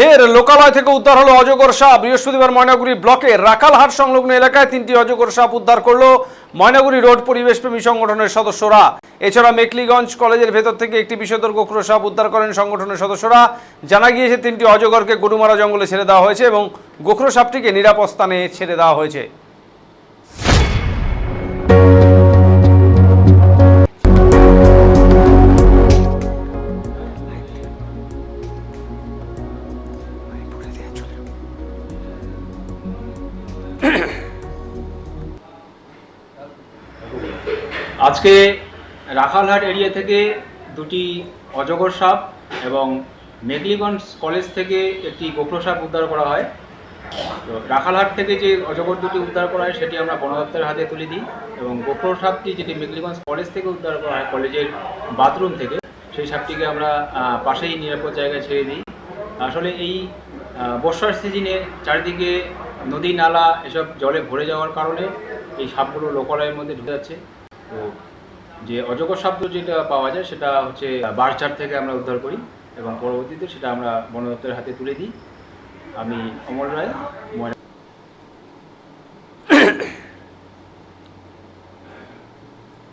ফের লোকালয় থেকে উদ্ধার হলো অজগর সাপ। বৃহস্পতিবার ময়নাগুড়ি ব্লকের রাখালহাট সংলগ্ন এলাকায় তিনটি অজগর সাপ উদ্ধার করল ময়নাগুড়ি রোড পরিবেশ প্রেমী সংগঠনের সদস্যরা। এছাড়া মেকলিগঞ্জ কলেজের ভেতর থেকে একটি বিষধর গোখরো সাপ উদ্ধার করেন সংগঠনের সদস্যরা। জানা গিয়েছে, তিনটি অজগরকে গরুমারা জঙ্গলে ছেড়ে দেওয়া হয়েছে এবং গোখরো সাপটিকে নিরাপদ স্থানে ছেড়ে দেওয়া হয়েছে। আজকে রাখালহাট এরিয়া থেকে দুটি অজগর সাপ এবং মেঘলিগঞ্জ কলেজ থেকে একটি গোপ্র সাপ উদ্ধার করা হয়। তো রাখালহাট থেকে যে অজগর দুটি উদ্ধার করা হয়, সেটি আমরা বন হাতে তুলে দিই এবং গোপ্র সাপটি যেটি মেঘলিগঞ্জ কলেজ থেকে উদ্ধার করা হয়, কলেজের বাথরুম থেকে, সেই সাপটিকে আমরা পাশেই নিরাপদ জায়গায় ছেড়ে দিই। আসলে এই বর্ষার সিজনে চারিদিকে নদী, নালা এসব জলে ভরে যাওয়ার কারণে এই সাপগুলো লোকালয়ের মধ্যে ঢুকে যাচ্ছে। তো যে অজগর শব্দ যেটা পাওয়া যায় সেটা হচ্ছে বারচার থেকে আমরা উদ্ধার করি এবং পরবর্তীতে সেটা আমরা বনদপ্তরের হাতে তুলে দিই। আমি অমল রায়